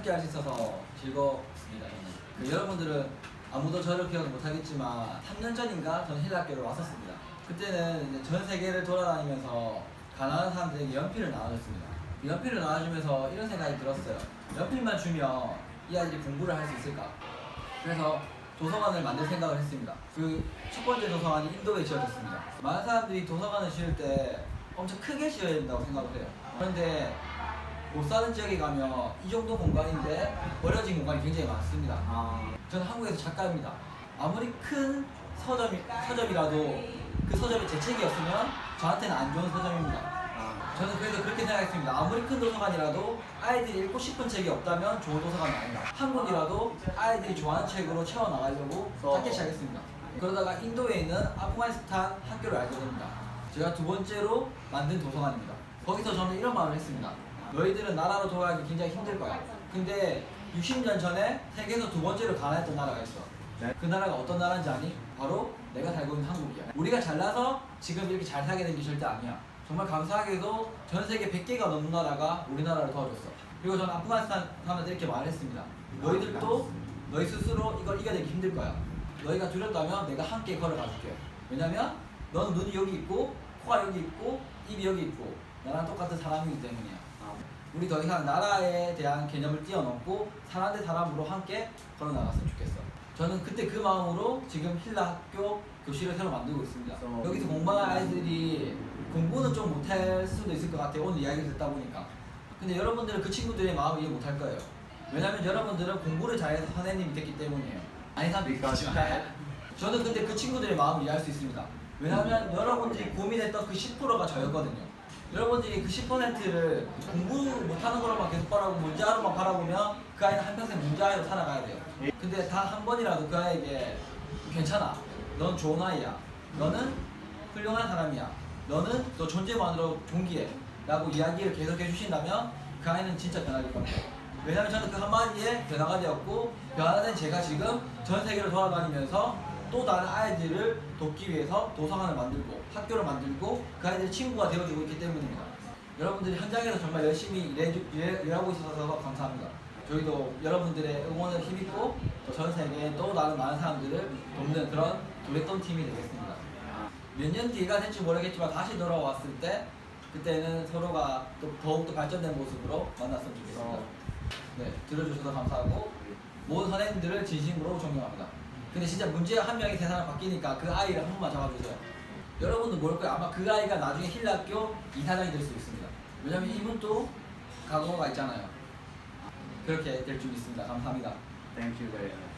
함께 할 수 있어서. 저는. 그 여러분들은 아무도 저를 기억 못하겠지만 3년 전인가 저는 힐학교를 왔었습니다. 그때는 이제 전 세계를 돌아다니면서 가난한 사람들에게 연필을 나눠줬습니다. 그 연필을 나눠주면서 이런 생각이 들었어요. 연필만 주면 이 아이들이 공부를 할 수 있을까? 그래서 도서관을 만들 생각을 했습니다. 그 첫 번째 도서관이 인도에 지어졌습니다. 많은 사람들이 도서관을 지을 때 엄청 크게 지어야 된다고 생각을 해요. 그런데 못 사는 지역에 가면 이 정도 공간인데 버려진 공간이 굉장히 많습니다. 아, 저는 한국에서 작가입니다. 아무리 큰 서점이, 서점이라도 그 서점에 제 책이 없으면 저한테는 안 좋은 서점입니다. 아, 저는 그래서 그렇게 생각했습니다. 아무리 큰 도서관이라도 아이들이 읽고 싶은 책이 없다면 좋은 도서관이 아니다. 한국이라도 아이들이 좋아하는 책으로 채워나가려고 찾기 시작했습니다. 그러다가 인도에 있는 아프가니스탄 학교를 알게 됩니다. 제가 두 번째로 만든 도서관입니다. 거기서 저는 이런 말을 했습니다. 너희들은 나라로 돌아가기 굉장히 힘들 거야. 근데 60년 전에 세계에서 두 번째로 가난했던 나라가 있어. 네. 그 나라가 어떤 나라인지 아니? 바로 내가 살고 있는 한국이야. 우리가 잘나서 지금 이렇게 잘 살게 된 게 절대 아니야. 정말 감사하게도 전 세계 100개가 넘는 나라가 우리나라를 도와줬어. 그리고 저는 아프가니스탄 사람한테 이렇게 말했습니다. 너희들도 너희 스스로 이걸 이겨내기 힘들 거야. 너희가 두렵다면 내가 함께 걸어가줄게. 왜냐면 넌 눈이 여기 있고 코가 여기 있고 입이 여기 있고 나랑 똑같은 사람이기 때문이야. 아, 우리 더 이상 나라에 대한 개념을 뛰어넘고 사람 대 사람으로 함께 걸어 나갔으면 좋겠어. 저는 그때 그 마음으로 지금 힐라 학교 교실을 새로 만들고 있습니다. 어. 여기서 공부하는 아이들이 공부는 좀 못할 수도 있을 것 같아요. 오늘 이야기를 듣다 보니까. 근데 여러분들은 그 친구들의 마음을 이해 못할 거예요. 왜냐면 여러분들은 공부를 잘해서 선생님이 됐기 때문이에요. 아니 사람도 있겠지만 저는 근데 그 친구들의 마음을 이해할 수 있습니다. 왜냐면 여러분들이 고민했던 그 10%가 저였거든요. 여러분들이 그 10%를 공부 못하는 거로만 계속 바라보고 문제아로만 바라보면 그 아이는 한평생 문제아로 살아가야 돼요. 근데 단 한 번이라도 그 아이에게 괜찮아. 넌 좋은 아이야. 너는 훌륭한 사람이야. 너는 너 존재만으로 존귀해. 라고 이야기를 계속 해주신다면 그 아이는 진짜 변화될 겁니다. 왜냐면 저는 그 한마디에 변화가 되었고 변화된 제가 지금 전 세계를 돌아다니면서 또 다른 아이들을 돕기 위해서 도서관을 만들고 학교를 만들고 그 아이들의 친구가 되어주고 있기 때문입니다. 여러분들이 현장에서 정말 열심히 일해, 일하고 있어서 감사합니다. 저희도 여러분들의 응원을 힘입고 또 전 세계에 또 다른 많은 사람들을 돕는 그런 도래돈 팀이 되겠습니다. 몇 년 뒤가 될지 모르겠지만 다시 돌아왔을 때 그때는 서로가 또 더욱더 발전된 모습으로 만났으면 좋겠습니다. 어. 네, 들어주셔서 감사하고 모든 선생님들을 진심으로 존경합니다. 근데 진짜 문제 한 명이 대상을 바뀌니까 그 아이를 한 번만 잡아주세요. 여러분도 모를 거예요. 아마 그 아이가 나중에 힐학교 이사장이 될 수 있습니다. 왜냐면 이분도 과거가 있잖아요. 그렇게 될줄 있습니다. 감사합니다. Thank you very much.